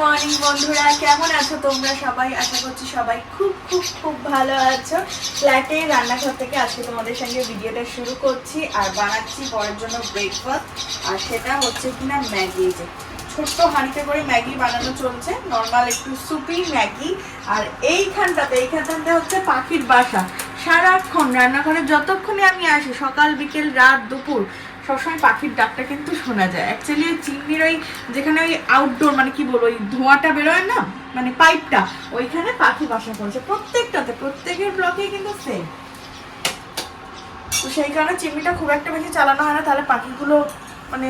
Morning বন্ধুরা। কেমন আছো তোমরা সবাই? আশা করছি সবাই খুব খুব খুব ভালো আছো। ফ্ল্যাটে রান্নাঘর থেকে আজকে তোমাদের সঙ্গে ভিডিওটা শুরু করছি আর বানাচ্ছি পরের জন্য ব্রেকফাস্ট আর সেটা হচ্ছে কিনা ম্যাগি। যে ছোট্ট হাঁড়িতে করে ম্যাগি বানানো চলছে। নর্মাল একটু সুপি ম্যাগি। আর এইখানটাতে এইখানটাতে হচ্ছে পাখির বাসা। সারাক্ষণ রান্নাঘরে যতক্ষণে আমি আসি, সকাল, বিকেল, রাত, দুপুর সবসময় পাখির ডাকটা কিন্তু শোনা যায়। অ্যাকচুয়ালি ওই চিমনির ওই যেখানে ওই আউটডোর মানে কি বলব, ওই ধোঁয়াটা বেরোয় না মানে পাইপটা ওইখানে পাখি বাসা করেছে প্রত্যেকটাতে, প্রত্যেকের ব্লকেই কিন্তু সেম তো সেই কারণে চিমনিটা খুব একটা বেশি চালানো হয় না, তাহলে পাখিগুলো মানে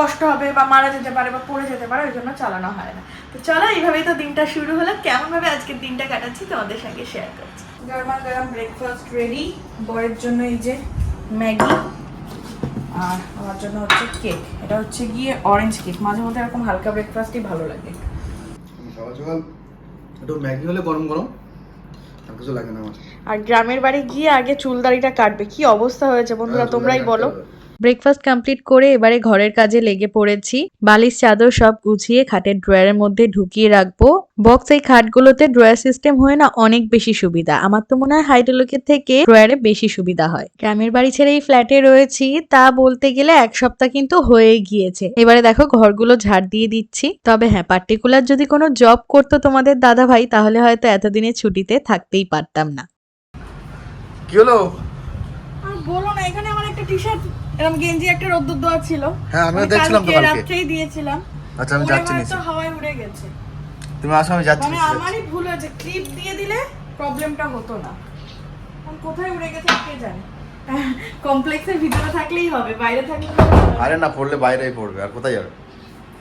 কষ্ট হবে বা মারা যেতে পারে বা পড়ে যেতে পারে, ওই জন্য চালানো হয় না। তো চলো, এইভাবেই তো দিনটা শুরু হলো। কেমনভাবে আজকের দিনটা কাটাচ্ছি তোমাদের সঙ্গে শেয়ার করছি। গরমা গরম ব্রেকফাস্ট রেডি বয়ের জন্য এই যে ম্যাগি আর আমার জন্য হচ্ছে কেক। এটা হচ্ছে গিয়ে অরেঞ্জ কেক মাঝে মধ্যে এরকম হালকা ব্রেকফাস্টই ভালো লাগে। সকাল সকাল একটু ম্যাগি হলে গরম গরম। আর কিছু লাগে না আমার। আর গ্রামের বাড়ি গিয়ে আগে চুল দাড়িটা কাটবে। কি অবস্থা হয়েছে বন্ধুরা হ্যাঁ, তোমরাই বলো। ব্রেকফাস্ট কমপ্লিট করে এবারে ঘরের কাজে লেগে পড়েছি। বালিশ চাদর সব গুছিয়ে খাটের ড্রয়ারের মধ্যে ঢুকিয়ে রাখব। বক্স এই খাটগুলোতে ড্রয়ার সিস্টেম হয়ে না অনেক বেশি সুবিধা। আমার তো মনে হয় হাইড্রোলকের থেকে ড্রয়ারে বেশি সুবিধা হয়। গ্রামের বাড়ি ছেড়ে এই ফ্ল্যাটে রয়েছি তা বলতে গেলে এক সপ্তাহ কিন্তু হয়ে গিয়েছে। এবারে দেখো ঘরগুলো ঝাড় দিয়ে দিচ্ছি। তবে হ্যাঁ পার্টিকুলার যদি কোনো জব করতো তোমাদের দাদা ভাই তাহলে হয়তো এতদিনের ছুটিতে থাকতেই পারতাম না। কি হলো? আর বলো না এখানে আমার একটা টি শার্ট এরকম গেঞ্জি একটা রোদ্দুর দেওয়া ছিল। হ্যাঁ, আমি দেখছিলাম তো কালকে। রাত্রেই দিয়েছিলাম। আচ্ছা আমি যাচ্ছি নিচে। হাওয়ায় উড়ে গেছে। তুমি আসো আমি যাচ্ছি মানে আমারই ভুল হয়েছে। ক্লিপ দিয়ে দিলে প্রবলেমটা হতো না। এখন কোথায় উড়ে গেছে কে জানে। কমপ্লেক্সের ভিতরে থাকলেই হবে বাইরে থাকলে। আরে না পড়লে বাইরেই পড়বে আর কোথায় যাবে?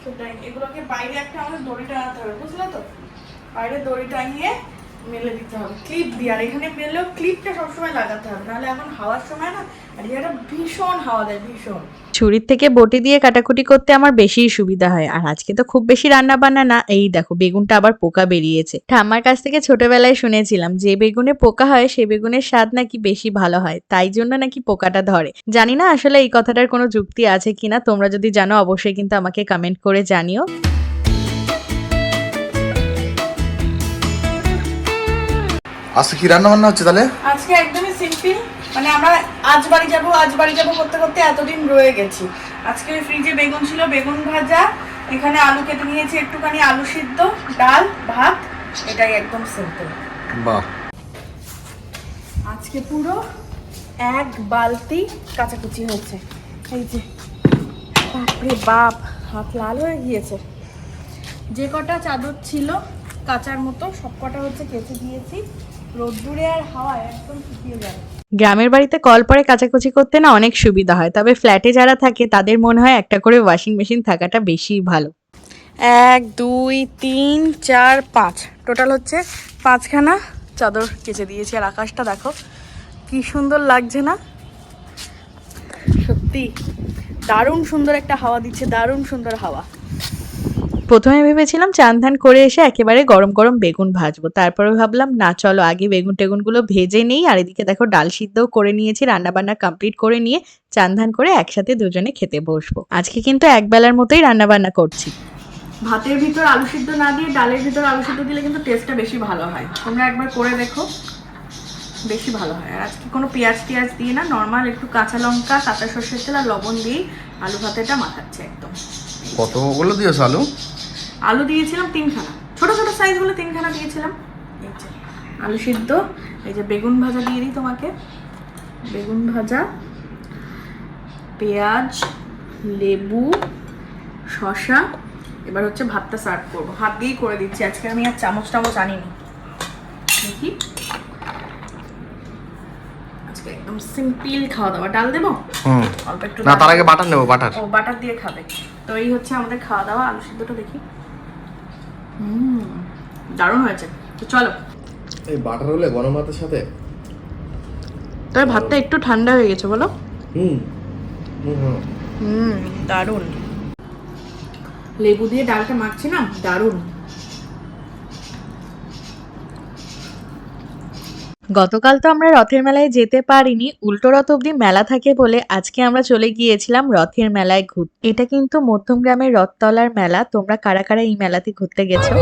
সেটাই এগুলোকে বাইরে একটা আমাদের দড়ি টানাতে হবে বুঝলে তো? বাইরে দড়ি টাঙিয়ে মেলে দিতে হবে। ক্লিপ দিয়ে। আর এখানে মেলেও ক্লিপটা সবসময় লাগাতে হবে। নাহলে এখন হাওয়ার সময় না, আর ভীষণ হাওয়া দেয়, ভীষণ। ছুরির থেকে বটি দিয়ে কাটাকুটি করতে আমার বেশি সুবিধা হয়। আর আজকে তো খুব বেশি রান্না বান্না না, এই দেখো বেগুনটা আবার পোকা বেরিয়েছে। ঠাম্মার কাছ থেকে ছোটবেলায় শুনেছিলাম, যে বেগুনে পোকা হয়, সে বেগুনের স্বাদ নাকি বেশি ভালো হয়। তাই জন্য নাকি পোকাটা ধরে। জানি না আসলে এই কথাটার কোনো যুক্তি আছে কিনা, তোমরা যদি জানো অবশ্যই কিন্তু আমাকে কমেন্ট করে জানিও। আজকে কি রান্না বান্না হচ্ছে তাহলে? আজকে একদমই সিম্পল মানে আমরা আজ বাড়ি যাব আজ বাড়ি যাব করতে করতে এতদিন রয়ে গেছি। আজকে ওই ফ্রিজে বেগুন ছিল বেগুন ভাজা এখানে আলু কেটে নিয়েছি একটুখানি আলু সিদ্ধ ডাল ভাত এটাই একদম সিম্পল বাহ। আজকে পুরো এক বালতি কাচাকুচি হচ্ছে এই যে বাপরে বাপ হাত লাল হয়ে গিয়েছে। যে কটা চাদর ছিল কাচার মতো সব কটা হচ্ছে কেচে দিয়েছি। রোদ্দুরে আর হাওয়ায় একদম শুকিয়ে যাবে গ্রামের বাড়িতে কল পরে কাচাকুচি করতে না অনেক সুবিধা হয় তবে ফ্ল্যাটে যারা থাকে তাদের মনে হয় একটা করে ওয়াশিং মেশিন থাকাটা বেশি ভালো। এক দুই তিন চার পাঁচ। টোটাল হচ্ছে পাঁচখানা চাদর কেচে দিয়েছি আর আকাশটা দেখো কি সুন্দর লাগছে না? সত্যি দারুণ সুন্দর একটা হাওয়া দিচ্ছে দারুণ সুন্দর হাওয়া। প্রথমে ভেবেছিলাম চান ধান করে এসে একেবারে গরম গরম বেগুন ভাজবো। তারপরে ভাবলাম না চলো আগে বেগুন টেগুনগুলো ভেজে নেই আর এদিকে দেখো ডাল সিদ্ধও করে নিয়েছি রান্না বান্না কমপ্লিট করে নিয়ে চান ধান করে একসাথে দুজনে খেতে বসবো। আজকে কিন্তু একবেলার মতোই রান্না বান্না করছি। ভাতের ভিতর আলু সিদ্ধ না দিয়ে ডালের ভিতর আলু সিদ্ধ দিলে কিন্তু টেস্টটা বেশি ভালো হয়। তোমরা একবার করে দেখো বেশি ভালো হয়। আর আজকে কোনো পেঁয়াজ টিয়াজ দিয়ে না নর্মাল একটু কাঁচা লঙ্কা কাঁচা সর্ষের তেল আর লবণ দিয়েই আলু ভাতেটা মাখাচ্ছে একদম। কতগুলো দিয়েছ আলু? আলু দিয়েছিলাম তিনখানা। ছোট ছোট সাইজ বলে তিনখানা দিয়েছিলাম। আলু সিদ্ধ এই যে বেগুন ভাজা দিয়ে দিই তোমাকে। বেগুন ভাজা পেঁয়াজ লেবু শসা। এবার হচ্ছে ভাতটা সার্ভ করব। হাত দিয়েই করে দিচ্ছি। আজকে আমি আর চামচ টামচ আনিনি। দেখি। আজকে একদম সিম্পল খাওয়া দাওয়া। ডাল দেবো? অল্প একটু না তার আগে বাটার নেব বাটার। ও বাটার দিয়ে খাবে। তো এই হচ্ছে আমাদের খাওয়া দাওয়া আলু সিদ্ধটা দেখি। হুম দারুণ হয়েছে। তো চলো। এই বাটার হলে গরম ভাতের সাথে? তবে ভাতটা একটু ঠান্ডা হয়ে গেছে বলো। হুম হুম হুম। হুম দারুণ। লেবু দিয়ে ডালটা মাখছি না দারুণ। গতকাল তো আমরা রথের মেলায় যেতে পারিনি, উল্টো রথ অব্দি মেলা থাকে বলে আজকে আমরা চলে গিয়েছিলাম রথের মেলায় ঘুর এটা কিন্তু মধ্যমগ্রামের রথতলার মেলা, তোমরা কারা কারা এই মেলাতে ঘুরতে গেছো?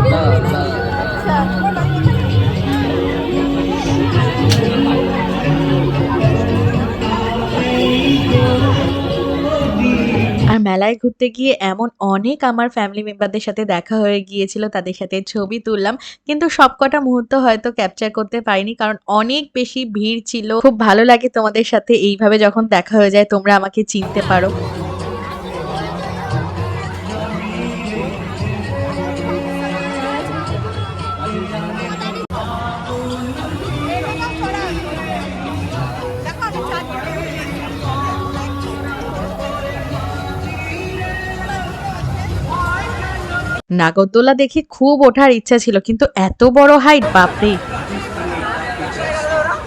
মেলায় ঘুরতে গিয়ে এমন অনেক আমার ফ্যামিলি মেম্বারদের সাথে দেখা হয়ে গিয়েছিল, তাদের সাথে ছবি তুললাম। কিন্তু সবকটা মুহূর্ত হয়তো ক্যাপচার করতে পারিনি, কারণ অনেক বেশি ভিড় ছিল। খুব ভালো লাগে তোমাদের সাথে এইভাবে যখন দেখা হয়ে যায়, তোমরা আমাকে চিনতে পারো। নাগরদোলা দেখে খুব ওঠার ইচ্ছা ছিল কিন্তু এত বড় হাইট বাপরে।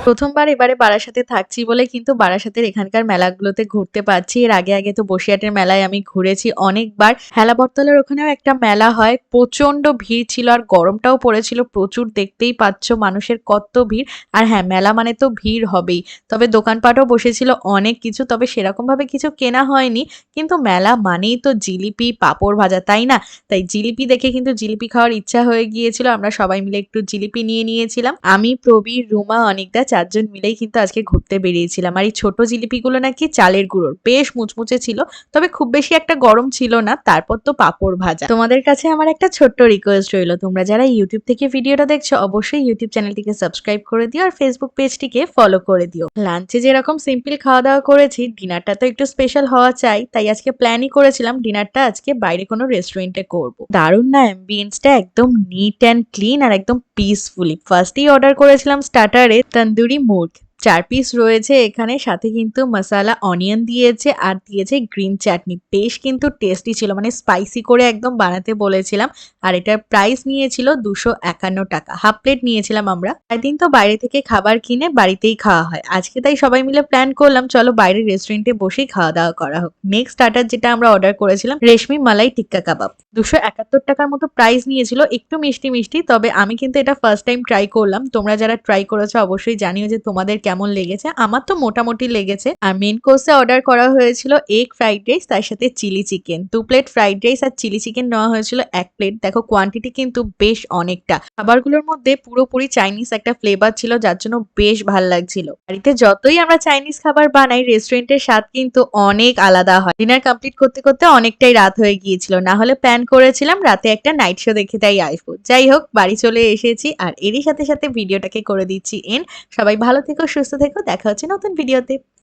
প্রথমবার এবারে বারাসাতে থাকছি বলে কিন্তু বারাসাতের এখানকার মেলাগুলোতে ঘুরতে পারছি। এর আগে আগে তো বসিরহাটের মেলায় আমি ঘুরেছি অনেকবার। হেলা বটতলার ওখানেও একটা মেলা হয়। প্রচণ্ড ভিড় ছিল আর গরমটাও পড়েছিল। প্রচুর দেখতেই পাচ্ছ মানুষের কত ভিড়। আর হ্যাঁ মেলা মানে তো ভিড় হবেই। তবে দোকানপাটও বসেছিল অনেক কিছু, তবে সেরকম ভাবে কিছু কেনা হয়নি। কিন্তু মেলা মানেই তো জিলিপি, পাঁপড় ভাজা, তাই না? তাই জিলিপি দেখে কিন্তু জিলিপি খাওয়ার ইচ্ছা হয়ে গিয়েছিল। আমরা সবাই মিলে একটু জিলিপি নিয়ে নিয়েছিলাম। আমি, প্রবীর, রুমা অনিকদা চারজন মিলেই কিন্তু আজকে ঘুরতে বেরিয়েছিলাম। আর এই ছোট জিলিপিগুলো নাকি চালের গুঁড়োর, বেশ মুচমুচে ছিল, তবে খুব বেশি একটা গরম ছিল না, তারপর তো পাঁপড় ভাজা। তোমাদের কাছে আমার একটা ছোট্ট রিকোয়েস্ট রইল, তোমরা যারা ইউটিউব থেকে ভিডিওটা দেখছ, অবশ্যই ইউটিউব চ্যানেলটিকে সাবস্ক্রাইব করে দিও আর ফেসবুক পেজটিকে ফলো করে দিও। লাঞ্চে যেরকম সিম্পল খাওয়া দাওয়া করেছি ডিনারটা তো একটু স্পেশাল হওয়া চাই, তাই আজকে প্ল্যানই করেছিলাম ডিনারটা আজকে বাইরে কোনো রেস্টুরেন্টে করব। দারুণ না অ্যাম্বিয়েন্সটা একদম নিট অ্যান্ড ক্লিন আর একদম পিসফুলি ফার্স্টেই অর্ডার করেছিলাম স্টার্টারে তন্দুরি Judy Moore. চার পিস রয়েছে এখানে, সাথে কিন্তু মশালা অনিয়ন দিয়েছে আর দিয়েছে গ্রিন চাটনি বেশ কিন্তু টেস্টি ছিল মানে স্পাইসি করে একদম বানাতে বলেছিলাম। আর এটার প্রাইস নিয়েছিল দুশো একান্ন টাকা। হাফ প্লেট নিয়েছিলাম আমরা। একদিন তো বাইরে থেকে খাবার কিনে বাড়িতেই খাওয়া হয়। আজকে তাই সবাই মিলে প্ল্যান করলাম, চলো বাইরের রেস্টুরেন্টে বসেই খাওয়া দাওয়া করা হোক। নেক্সট স্টার্টার যেটা আমরা অর্ডার করেছিলাম, রেশমি মালাই টিক্কা কাবাব। দুশো একাত্তর টাকার মতো প্রাইস নিয়েছিল, একটু মিষ্টি মিষ্টি, তবে আমি কিন্তু এটা ফার্স্ট টাইম ট্রাই করলাম। তোমরা যারা ট্রাই করেছ, অবশ্যই জানিও যে তোমাদের কেমন লেগেছে? আমার তো মোটামুটি লেগেছে। আর মেন কোর্সে অর্ডার করা হয়েছিল এগ ফ্রাইড রাইস তার সাথে চিলি চিকেন দু প্লেট ফ্রাইড রাইস আর চিলি চিকেন নেওয়া হয়েছিল এক প্লেট দেখো কোয়ান্টিটি কিন্তু বেশ অনেকটা। খাবারগুলোর মধ্যে পুরোপুরি চাইনিজ একটা ফ্লেভার ছিল, যার জন্য বেশ ভালো লাগছিল। বাড়িতে যতই আমরা চাইনিজ খাবার বানাই রেস্টুরেন্টের স্বাদ কিন্তু অনেক আলাদা হয়। ডিনার কমপ্লিট করতে করতে অনেকটাই রাত হয়ে গিয়েছিল। না হলে প্ল্যান করেছিলাম রাতে একটা নাইট শো দেখে তাই আসব যাই হোক, বাড়ি চলে এসেছি। আর এরই সাথে সাথে ভিডিওটাকে করে দিচ্ছি। এন সবাই ভালো থেকো সুস্থ থেকো দেখা হচ্ছে নতুন ভিডিওতে